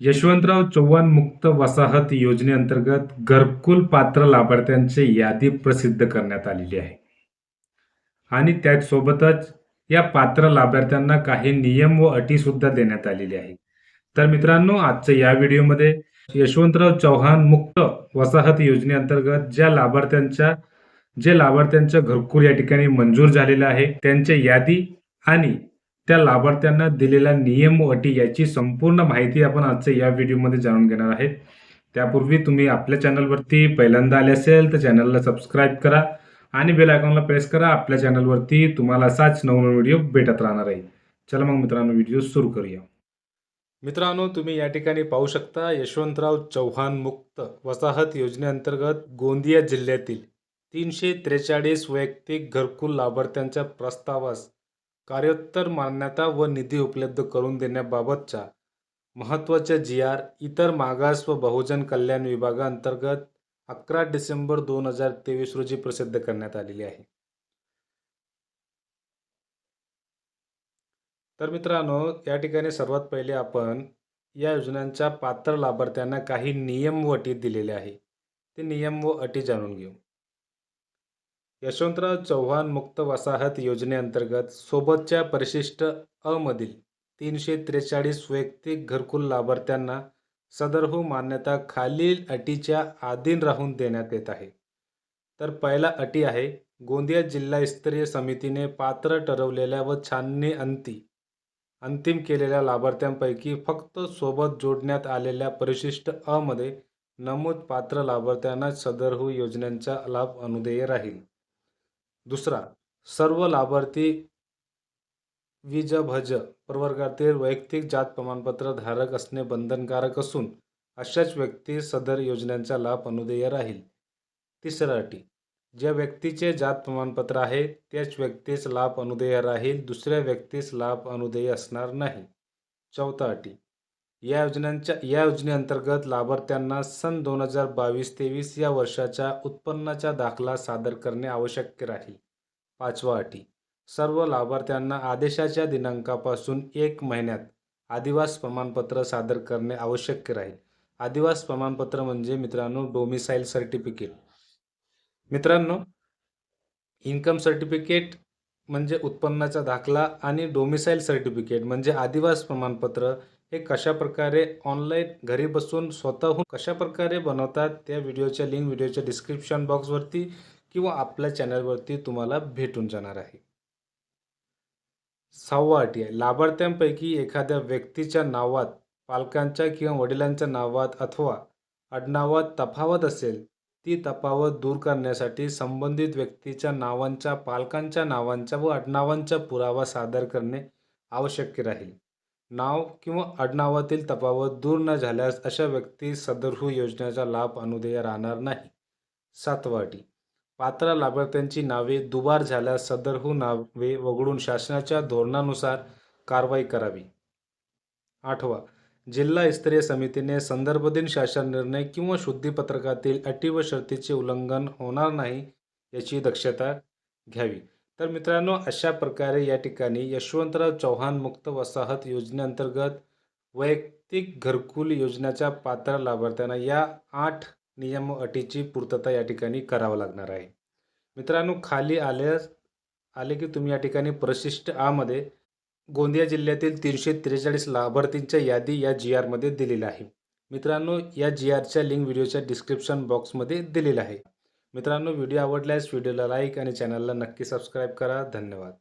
यशवंतराव चव्हाण मुक्त वसाहत योजनेअंतर्गत घरकुल पात्र लाभार्थ्यांची यादी प्रसिद्ध करण्यात आलेली आहे. आणि त्याचसोबतच या पात्र लाभार्थ्यांना काही नियम व अटी सुद्धा देण्यात आलेली आहे तर मित्रांनो आजच्या या व्हिडिओमध्ये यशवंतराव चव्हाण मुक्त वसाहत योजनेअंतर्गत ज्या लाभार्थ्यांच्या जे लाभार्थ्यांच्या घरकुल या ठिकाणी मंजूर झालेलं आहे त्यांच्या यादी आणि त्या लाभार्थ्यांना दिलेल्या नियम व अटी याची संपूर्ण माहिती आपण आजच्या या व्हिडिओमध्ये जाणून घेणार आहे. त्यापूर्वी तुम्ही आपल्या चॅनलवरती पहिल्यांदा आले असेल तर चॅनलला सबस्क्राईब करा आणि बेल आयकॉनला प्रेस करा. आपल्या चॅनलवरती तुम्हाला असाच नवनवीन व्हिडिओ भेटत राहणार आहे. चला मग मित्रांनो व्हिडिओ सुरू करूया. मित्रांनो तुम्ही या ठिकाणी पाहू शकता यशवंतराव चव्हाण मुक्त वसाहत योजनेअंतर्गत गोंदिया जिल्ह्यातील तीनशे त्रेचाळीस वैयक्तिक घरकुल लाभार्थ्यांच्या प्रस्तावास कार्योत्तर मान्यता व निधी उपलब्ध करून देण्याबाबतच्या महत्त्वाच्या जी आर इतर मागास व बहुजन कल्याण विभागाअंतर्गत अकरा डिसेंबर दोन हजार तेवीस रोजी प्रसिद्ध करण्यात आलेली आहे. तर मित्रांनो या ठिकाणी सर्वात पहिले आपण या योजनांच्या पात्र लाभार्थ्यांना काही नियम व अटी दिलेले आहे ते नियम व अटी जाणून घेऊ. यशवंतराव चव्हाण मुक्त वसाहत योजनेअंतर्गत सोबतच्या परिशिष्ट अ मधील तीनशे त्रेचाळीस वैयक्तिक घरकुल लाभार्थ्यांना सदरहू हो मान्यता खालील अटीच्या आधीन राहून देण्यात येत आहे. तर पहिला अटी आहे गोंदिया जिल्हास्तरीय समितीने पात्र ठरवलेल्या व छाननी अंती अंतिम केलेल्या लाभार्थ्यांपैकी फक्त सोबत जोडण्यात आलेल्या परिशिष्ट अ मध्ये नमूद पात्र लाभार्थ्यांना सदरहू हो योजनांचा लाभ अनुदेय राहील. दुसरा सर्व लाभार्थी विजभज प्रवर्गातील वैयक्तिक जात प्रमाणपत्र धारक असणे बंधनकारक असून अशाच व्यक्ती सदर योजनांचा लाभ अनुदेय राहील. तिसरा अटी ज्या व्यक्तीचे जात प्रमाणपत्र आहे त्याच व्यक्तीस लाभ अनुदेय राहील दुसऱ्या व्यक्तीस लाभ अनुदेय असणार नाही. चौथा अटी या योजनांच्या या योजनेअंतर्गत लाभार्थ्यांना सन दोन हजार बावीस तेवीस या वर्षाच्या उत्पन्नाचा दाखला सादर करणे आवश्यक राहील. पाचवा अटी. सर्व लाभार्थ्यांना आदेशाच्या दिनांकापासून एक महिन्यात आदिवास प्रमाणपत्र सादर करणे आवश्यक राहील. आदिवास प्रमाणपत्र म्हणजे मित्रांनो डोमिसाईल सर्टिफिकेट मित्रांनो इन्कम सर्टिफिकेट म्हणजे उत्पन्नाचा दाखला आणि डोमिसाईल सर्टिफिकेट म्हणजे आदिवास प्रमाणपत्र हे कशा प्रकारे ऑनलाईन घरी बसून स्वतःहून कशा प्रकारे बनवतात त्या व्हिडिओच्या लिंक व्हिडिओच्या डिस्क्रिप्शन बॉक्सवरती किंवा आपल्या चॅनलवरती तुम्हाला भेटून जाणार आहे. सहावा अटी आहे. लाभार्थ्यांपैकी एखाद्या व्यक्तीच्या नावात पालकांच्या किंवा वडिलांच्या नावात अथवा आडनावात तफावत असेल ती तफावत दूर करण्यासाठी संबंधित व्यक्तीच्या नावांच्या पालकांच्या नावांचा व आडनावांचा पुरावा सादर करणे आवश्यक राहील. नाव किंवा आडनावातील तफावत दूर न झाल्यास अशा व्यक्ती सदरहू योजनेचा लाभ अनुदेय राहणार नाही. सातवा अटी पात्र लाभार्थ्यांची नावे दुबार झाल्यास सदरहू नावे वगळून शासनाच्या धोरणानुसार कारवाई करावी. आठवा. जिल्हास्तरीय समितीने संदर्भदिन शासन निर्णय किंवा शुद्धीपत्रकातील अटी व शर्तीचे उल्लंघन होणार नाही याची दक्षता घ्यावी. तर मित्रांनो अशा प्रकारे या ठिकाणी यशवंतराव चव्हाण मुक्त वसाहत योजनेअंतर्गत वैयक्तिक घरकुल योजनेच्या पात्र लाभार्थ्यांना या आठ नियम अटीची पूर्तता या ठिकाणी करावं लागणार आहे. मित्रांनो खाली आल्यास आले की तुम्ही या ठिकाणी प्रशिष्ट आमध्ये गोंदिया जिल्ह्यातील तीनशे त्रेचाळीस लाभार्थींच्या यादी या जी आरमध्ये दिलेली आहे. मित्रांनो या जी आरच्या लिंक व्हिडिओच्या डिस्क्रिप्शन बॉक्समध्ये दिलेला आहे. मित्रांनो व्हिडिओ आवडल्यास व्हिडिओला लाईक आणि चॅनलला नक्की सबस्क्राईब करा. धन्यवाद.